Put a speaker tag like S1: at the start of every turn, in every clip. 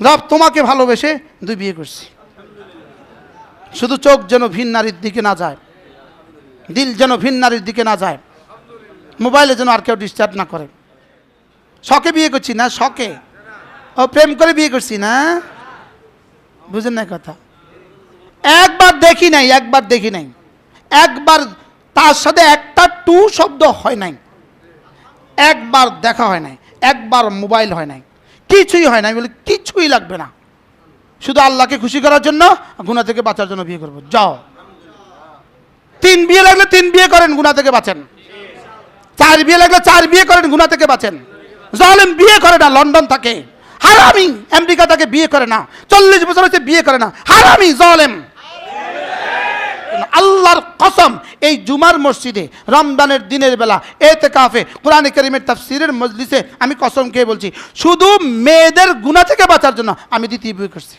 S1: রব তোমাকে ভালোবেসে দুই বিয়ে করছি। শুধু চোখ যেন ভিন নারীর দিকে না যায়, দিল যেন ভিন নারীর দিকে না যায়, মোবাইলে যেন আর কেউ ডিস্টার্ব না করে। শখে বিয়ে করছি না, শখে। ও প্রেম করে বিয়ে করছি না। বুঝেন না কথা। একবার দেখি নাই, একবার দেখি নাই। একবার তার সাথে একটা টু শব্দ হয় নাই। একবার দেখা হয় নাই, একবার মোবাইল হয় নাই। কিছুই হয় না। আমি বলি, কিছুই লাগবে না। শুধু আল্লাহকে খুশি করার জন্য গুণা থেকে বাঁচার জন্য বিয়ে করব। যাও। তিন বিয়ে লাগলে তিন বিয়ে করেন গুণা থেকে বাঁচেন। চার বিয়ে লাগলে চার বিয়ে করেন গুণা থেকে বাঁচেন। জলেম বিয়ে করে না, লন্ডন থাকে। হারামি, আমেরিকা তাকে বিয়ে করে না। চল্লিশ বছর হচ্ছে বিয়ে করে না। হারামি, জালেম। আল্লাহর কসম, এই জুমার মসজিদে, রমজানের দিনের বেলা এতে কাফে কোরআনে করিমের তাফসিরের মজলিসে আমি কসম খেয়ে বলছি, শুধু মেয়েদের গুণা থেকে বাঁচার জন্য আমি দ্বিতীয় বিয়ে করছি।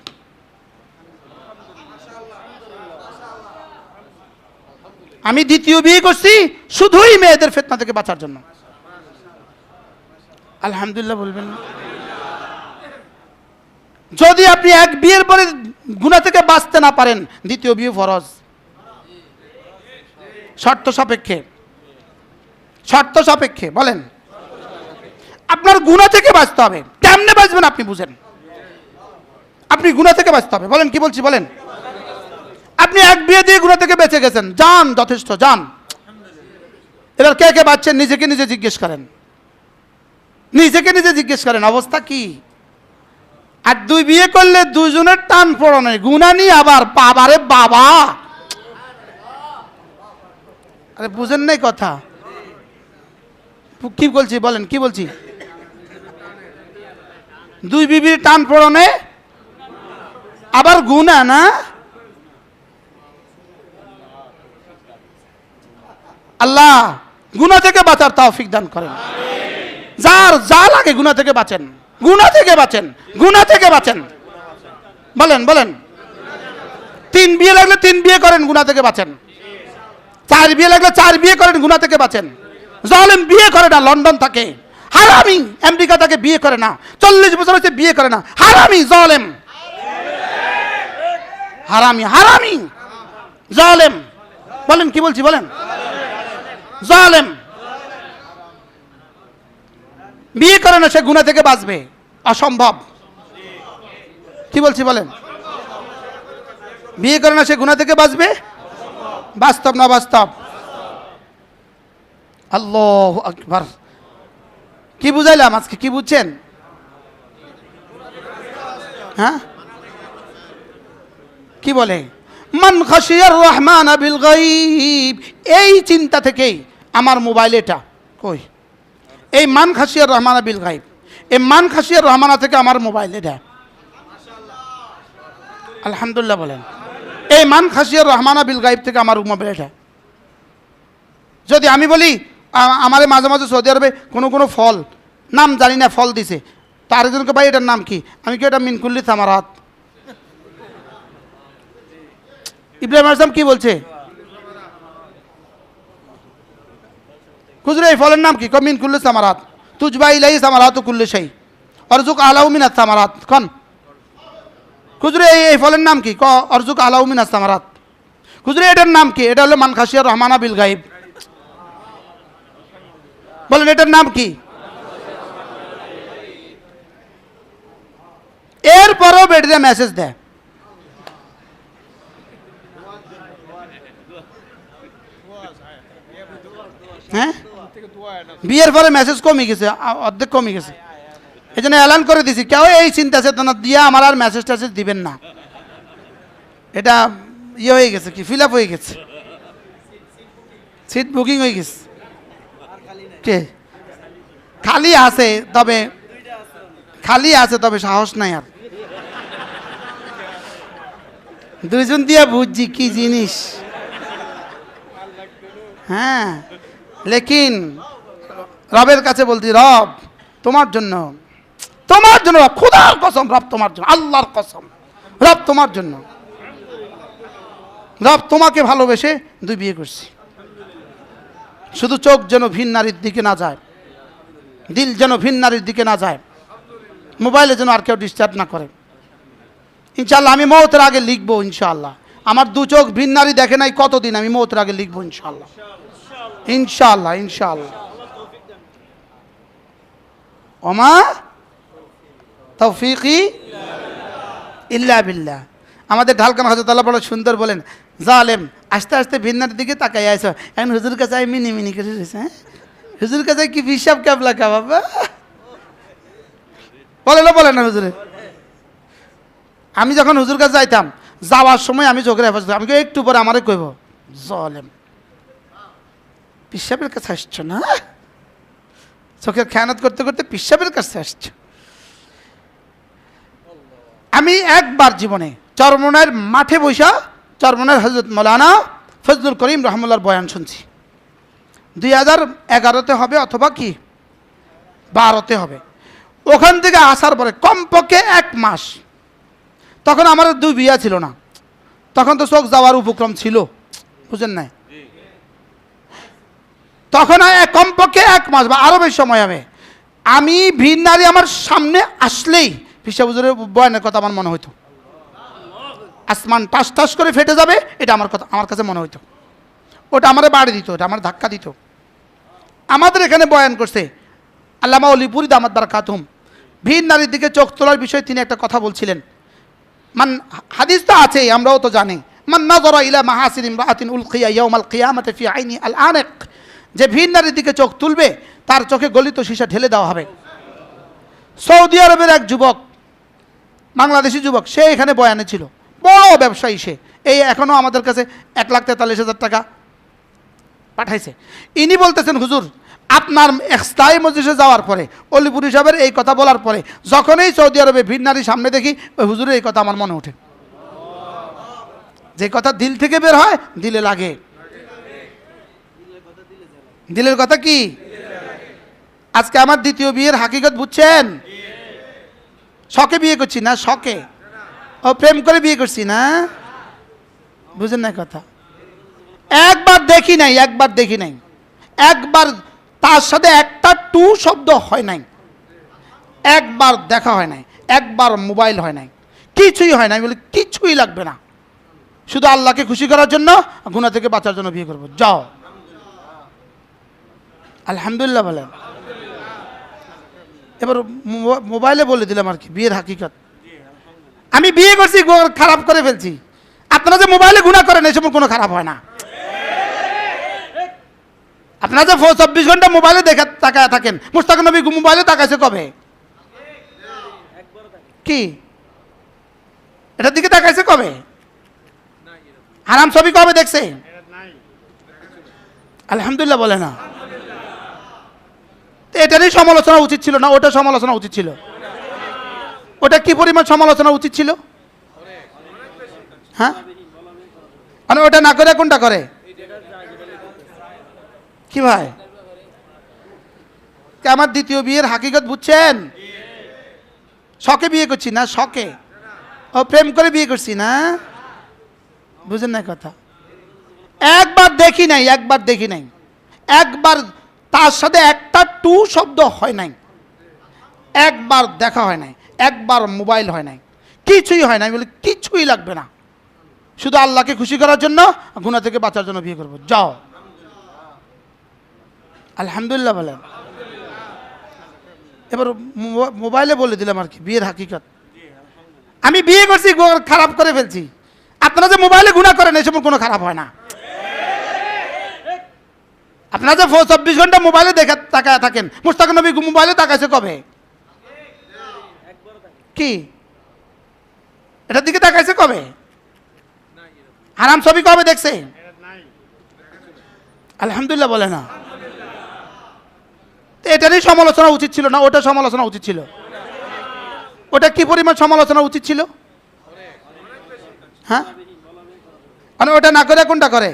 S1: আমি দ্বিতীয় বিয়ে করছি শুধুই মেয়েদের ফেতনা থেকে বাঁচার জন্য। আলহামদুলিল্লাহ বলবেন? যদি আপনি এক বিয়ের পরে গুণা থেকে বাঁচতে না পারেন, দ্বিতীয় বিয়ে ফরজ। শর্ত সাপেক্ষে। শর্ত সাপেক্ষে, বলেন। আপনার গুণা থেকে বাঁচতে হবে। কেমনে বাঁচবেন আপনি বুঝেন। আপনি গুণা থেকে বাঁচতে হবে। বলেন, কি বলছি, বলেন। আপনি এক বিয়ে দিয়ে গুণা থেকে বেঁচে গেছেন। যান, যথেষ্ট, যান। এবার কে কে বাঁচছেন, নিজেকে নিজে জিজ্ঞেস করেন। নিজেকে নিজে জিজ্ঞেস করেন, অবস্থা কি? আর দুই বিয়ে করলে দুজনের টান পড়ানো গুণা নিয়ে আবার বাবারে বাবা। আরে বুঝেন নাই কথা। কি বলছি বলেন, কি বলছি? দুই বিবির টান পড়নে আবার গুণা না? আল্লাহ গুণা থেকে বাঁচার তৌফিক দান করেন। যার যা লাগে গুণা থেকে বাঁচেন। গুণা থেকে বাঁচেন গুণা থেকে বাঁচেন। বলেন বলেন। তিন বিয়ে লাগলে তিন বিয়ে করেন গুণা থেকে বাঁচেন। চার বিয়ে লাগলে চার বিয়ে করেন, গুণা থেকে বাঁচেন। জালেম বিয়ে করে না, লন্ডন থাকে। হারামি, আমেরিকা তাকে বিয়ে করে না। চল্লিশ বছর হচ্ছে বিয়ে করে না। হারামি, জালেম। হারামি হারামি। জালেম। বলেন, কি বলছি, বলেন। জালেম। বিয়ে করে না, সে গুণা থেকে বাঁচবে। অসম্ভব। কি বলছি, বলেন। বিয়ে করে না, সে গুণা থেকে বাঁচবে? বাস্তব না বাস্তব? আল্লাহ আকবার। কি বুঝাইলাম আজকে? কি বুঝছেন? হ্যাঁ? কি বলে? মান খাসিয়ার রহমান আবিল গাইব এই চিন্তা থেকেই আমার মোবাইল এটা। কই? এই মান খাসিয়ার রহমানা বিল গাইব এই মান খাসিয়ার রহমানা থেকে আমার মোবাইল এটা। আলহামদুলিল্লাহ বলেন। এই মান খাসিয়ার রহমানা বিল গাইব থেকে আমার মোবাইল এটা যদি আমি বলি আমারে মাঝে মাঝে সৌদি আরবে কোনো কোনো ফল, নাম জানি না, ফল দিছে, তো আরেকজনকে ভাই, এটার নাম কি? আমি কি এটা মিনকুল্লি থামারাত ইব্রাহিম আসলাম কি বলছে? খুচরো এই ফলের নাম কি? কমিন কুল্লু সামারাত। তুজবা ইলাই সামারাত কুল্লু সেই অরজুক আলাউ মিনাত সামারাত। কন। খুচরো এই এই ফলের নাম কি ক অরজুক আলাউ মিনাত সামারাত খুচরো এটার নাম কি এটা হলো মানখাসিয়া রহমানা বিল গাইব বলেন এটার নাম কি এরপরও বেটিতে মেসেজ দেয় হ্যাঁ বিয়ের পরে মেসেজ কমে গেছে আ- অর্ধেক কমে গেছে এই জন্য এলান করে দিছি, কেউ এই চিন্তা চেতনা দিয়ে আমার আর মেসেজ টেসেজ দিবেন না। এটা ইয়ে হয়ে গেছে কি ফিল আপ হয়ে গেছে। সিট বুকিং হয়ে গেছে। কে? খালি আছে, তবে খালি আছে, তবে সাহস নাই আর। দুইজন দিয়ে বুঝছি কি জিনিস। হ্যাঁ লেকিন, রবের কাছে বলছি, রব, তোমার জন্য তোমার জন্য খুদার কসম, রব তোমার জন্য, আল্লাহর কসম। রব তোমার জন্য। রব তোমাকে ভালোবেসে দুই বিয়ে করছি। শুধু চোখ যেন ভিন নারীর দিকে না যায়, দিল যেন ভিন নারীর দিকে না যায়, মোবাইলে যেন আর কেউ ডিস্টার্ব না করে। ইনশাল্লাহ আমি মৌতের আগে লিখব ইনশাল্লাহ আমার দু চোখ ভিন নারী দেখে নাই, কতদিন আমি মৌতের আগে লিখব ইনশাল্লাহ ইনশাল্লাহ ইনশাল্লাহ ওমা তৌফিকি ইল্লা বিল্লাহ। আমাদের ঢালকান হজরত আল্লাহ বড় সুন্দর বলেন, জালেম, আস্তে আস্তে ভিন্নার দিকে তাকাই আইসো এখন হুজুর কাছে আমি মিনি মিনি করে রয়েছে হ্যাঁ? হুজুর কাছে কি হিসাব ক্যাবলা কা বাবা? বলে না বলে না হুজুরে। আমি যখন হুজুর কাছে যাইতাম, যাওয়ার সময় আমি চোখের হেফাজত আমি একটু পরে আমারে কইব, জলেম। পিসাবের কাছে আসছো না? চোখের খেয়ানত করতে করতে পিসাবের কাছে আসছো? আমি একবার জীবনে চরমনের মাঠে বৈশা চরমনের হজরত মৌলানা ফজলুল করিম রহমুল্লার বয়ান শুনছি। দুই হাজার এগারোতে হবে অথবা কি? বারোতে হবে। ওখান থেকে আসার পরে কমপক্ষে এক মাস। তখন আমার দুই বিয়া ছিল না। তখন তো চোখ যাওয়ার উপক্রম ছিল। বুঝেন নাই? তখন কমপক্ষে এক মাস বা আরও বেশি সময় হবে। আমি ভিন নারী আমার সামনে আসলেই পিসাবুজুরের বয়ানের কথা আমার মনে হইতো। আসমান টাস টাস করে ফেটে যাবে, এটা আমার কথা, আমার কাছে মনে হইতো। ওটা আমারে বাড়ি দিত, ওটা আমার ধাক্কা দিত। আমাদের এখানে বয়ান করছে, আল্লামা অলিপুরি দামাত দ্বারা কাতুম ভিন নারীর দিকে চোখ তোলার বিষয়ে তিনি একটা কথা বলছিলেন। মান হাদিস তো আছেই আমরাও তো জানি। মান নাজরা ইলা মাহাসিন ইমরাআতিন উলকিয়া ইয়াউমাল কিয়ামাতি ফি আইনি আল আনিক। যে ভিন নারীর দিকে চোখ তুলবে, তার চোখে গলিত সীসা ঢেলে দেওয়া হবে। সৌদি আরবের এক যুবক বাংলাদেশি যুবক, সে এখানে বয়ানে ছিল। বড় ব্যবসায়ী সে। এই এখনও আমাদের কাছে এক লাখ তেতাল্লিশ হাজার টাকা পাঠাইছে। ইনি বলতেছেন, হুজুর, আপনার স্থায়ী মজলিসে যাওয়ার পরে, অলিপুর সাহেবের এই কথা বলার পরে, যখনই সৌদি আরবে ভিন নারী সামনে দেখি, ওই হুজুরের এই কথা আমার মনে ওঠে। যে কথা দিল থেকে বের হয়, দিলে লাগে। দিলের কথা কি? আজকে আমার দ্বিতীয় বিয়ের হাকিকত বুঝছেন? শখে বিয়ে করছি না, শখে। ও প্রেম করে বিয়ে করছি না। বুঝেন না কথা। একবার দেখি নাই, একবার দেখি নাই। একবার তার সাথে একটা টু শব্দ হয় নাই। একবার দেখা হয় নাই, একবার মোবাইল হয় নাই। কিছুই হয় নাই। বলে, কিছুই লাগবে না। শুধু আল্লাহকে খুশি করার জন্য গুণা থেকে বাঁচার জন্য বিয়ে করব। যাও। আলহামদুলিল্লাহ বলেন। এবার মোবাইলে বলে দিলাম আর কি বিয়ের হাকিকত। আমি বিয়ে করছি খারাপ করে ফেলছি। আপনারা যে মোবাইলে গুণা করেন এই সময় কোনো খারাপ হয় না। আপনারা যে চব্বিশ ঘণ্টা মোবাইলে দেখা তাকায় থাকেন মুস্তাক নবী মোবাইলে তাকাইছে কবে? কি? এটার দিকে তাকাইছে কবে? হারাম ছবি কবে দেখছে? আলহামদুলিল্লাহ বলে না। এটারই সমালোচনা উচিত ছিল না, ওটা সমালোচনা উচিত ছিল? ওটা কি পরিমাণ সমালোচনা উচিত ছিল? হ্যাঁ? মানে ওটা না করে কোনটা করে? কি ভাই? আমার দ্বিতীয় বিয়ের হাকিকত বুঝছেন? শখে বিয়ে করছি না, শখে। ও প্রেম করে বিয়ে করছি না? বুঝেন না কথা। একবার দেখি নাই, একবার দেখি নাই। একবার তার সাথে একটা টু শব্দ হয় নাই। একবার দেখা হয় নাই, একবার মোবাইল হয় নাই। কিছুই হয় নাই। বলে, কিছুই লাগবে না। শুধু আল্লাহকে খুশি করার জন্য গুণা থেকে বাঁচার জন্য বিয়ে করব। যাও। আলহামদুলিল্লাহ বলেন। এবার মোবাইলে বলে দিলাম আর কি, বিয়ের হাকিকত। আমি বিয়ে করছি খারাপ করে ফেলছি। আপনারা যে মোবাইলে গুণা করেন সময় কোনো খারাপ হয় না। আপনারা যে চব্বিশ ঘণ্টা মোবাইলে দেখে তাকায় থাকেন, মুস্তাক নবী মোবাইলে তাকাইছে কবে? কি? এটার দিকে তাকাইছে কবে? হারাম ছবি কবে দেখছে? আলহামদুলিল্লাহ বলে না। এটারই সমালোচনা উচিত ছিল না? ওটা সমালোচনা উচিত ছিল। ওটা কি পরিমাণ সমালোচনা উচিত ছিল? হ্যাঁ? মানে ওটা না করে কোনটা করে?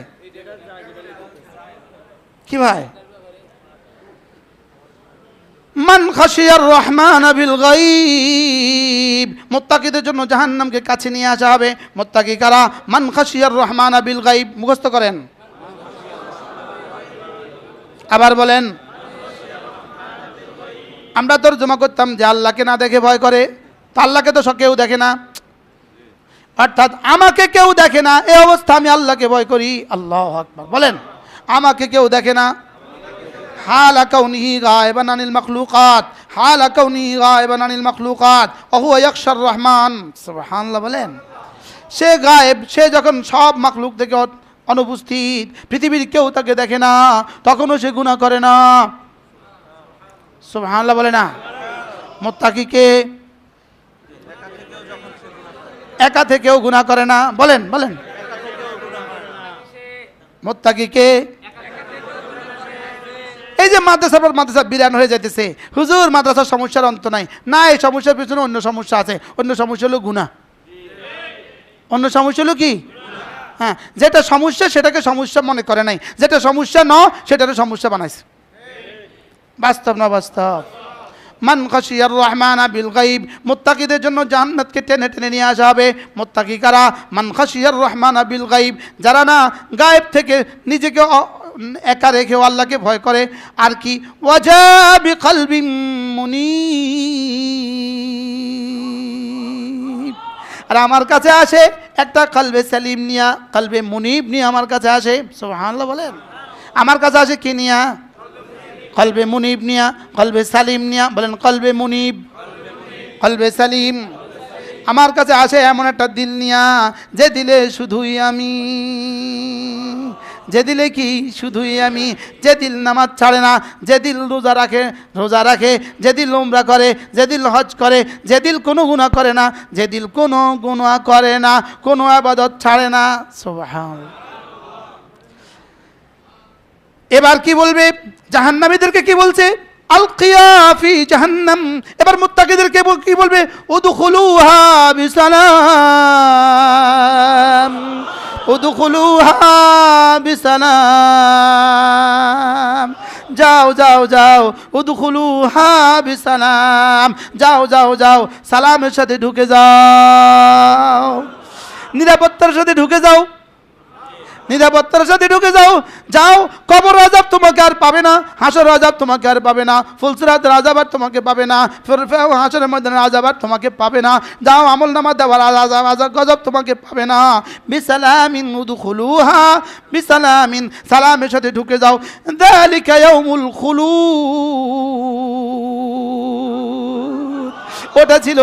S1: কি ভাই? মান খাশিয়ার রহমান বিল গাইব মুত্তাকিদের জন্য জাহান্নামকে কাছে নিয়ে আসা হবে। মুত্তাকি কারা? মান খাশিয়ার রহমান বিল গাইব মুখস্থ করেন। আবার বলেন, আমরা তোর জমা করতাম যে আল্লাহকে না দেখে ভয় করে। তো আল্লাহকে তো কেউ দেখে না। অর্থাৎ আমাকে কেউ দেখে না। এই অবস্থা আমি আল্লাহকে ভয় করি। আল্লাহ আকবার। বলেন। আমাকে কেউ দেখে না। হাল কাউনিহি গায়বান আনিল মাখলুকাত হাল কাউনিহি গায়বান আনিল মাখলুকাত ওহু ইয়াকশার রহমান। সুবহানাল্লাহ বলেন। সে গায়েব, সে যখন সব মাখলুক থেকে অনুপস্থিত, পৃথিবীর কেউ তাকে দেখে না, তখনও সে গুনাহ করে না। সুবহানাল্লাহ বলে না। মোত্তাকিকে একা থেকেও গুনাহ করে না। বলেন বলেন। মোত্তাকিকে। এই যে মাদ্রাসা পর মাদ্রাসা বিরান হয়ে যাইতেছে। হুজুর, মাদ্রাসার সমস্যার অন্ত নাই। না, এই সমস্যার পিছনে অন্য সমস্যা আছে। অন্য সমস্যা হলো গুণা অন্য সমস্যা হলো কি? হ্যাঁ যেটা সমস্যা সেটাকে সমস্যা মনে করে নাই। যেটা সমস্যা ন সেটাকে সমস্যা বানাইছে। বাস্তব না বাস্তব? মান খাসিয়ার রহমান বিল গাইব মুত্তাকিদের জন্য জান্নাতকে টেনে টেনে নিয়ে আসা হবে। মুত্তাকি কারা? মান খাসিয়ার রহমান বিল গাইব যারা না গায়েব থেকে নিজেকে একা রেখে আল্লাহকে ভয় করে, আর কি? ওয়াজাবি কলবিম মুনিব। আর আমার কাছে আসে একটা কলবে সালিম নিয়া, কলবে মুনিব নিয়ে আমার কাছে আসে। সুবহানাল্লাহ বলেন। আমার কাছে আসে কি নিয়া? কলবে মুনিব নিয়া, কলবে সালিম নিয়া, বলেন কলবে মুনিব, কলবে সালিম। আমার কাছে আসে এমন একটা দিল নিয়া, যে দিলে শুধুই আমি, যে দিলে কি শুধুই আমি, যে দিল নামাজ ছাড়ে না, যে দিল রোজা রাখে রোজা রাখে, যে দিল উমরা করে, যে দিল হজ করে, যে দিল কোনো গুণা করে না, যে দিল কোনো গুণা করে না, কোনো আবাদত ছাড়ে না সুবহান এবার কি বলবে? জাহান্নামীদেরকে কি বলছে? আল ফি জাহান্নাম। এবার মুত্তাকিদেরকে কি বলবে? উদখুলুহা বিসালাম। উদখুলুহা বিসালাম। যাও যাও যাও। উদখুলুহা বিসালাম। যাও যাও যাও। সালামের সাথে ঢুকে যাও। নিরাপত্তার সাথে ঢুকে যাও। নিরাপত্তার সাথে ঢুকে যাও। যাও, কবর আজাব তোমাকে আর পাবে না, হাসর আজাব তোমাকে আর পাবে না, ফুলসরাত আজাব আর তোমাকে পাবে না হাসরের মধ্যে আজাব আর তোমাকে পাবে না, যাও আমল নামা দেওয়ার আজাব আজাব গজব তোমাকে পাবে না। বিসালামিন উদখুলুহা, বিসালামিন, সালামের সাথে ঢুকে যাও। যালিকা ইয়াউমুল খুলুদ। ওটা ছিল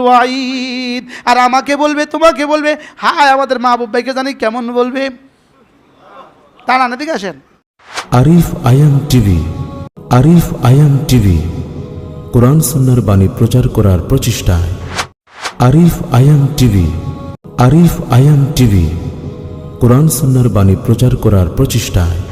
S1: ওয়াঈদ। আর আমাকে বলবে, তোমাকে বলবে, হায় আমাদের মা ভাইকে জানি কেমন বলবে। তারা না দিকে আসেন।
S2: আরিফ আয়াম টিভি, আরিফ আয়াম টিভি, কোরআন সুন্নার বাণী প্রচার করার প্রচেষ্টায়। আরিফ আয়াম টিভি, আরিফ আয়াম টিভি, কোরআন সুন্নার বাণী প্রচার করার প্রচেষ্টায়।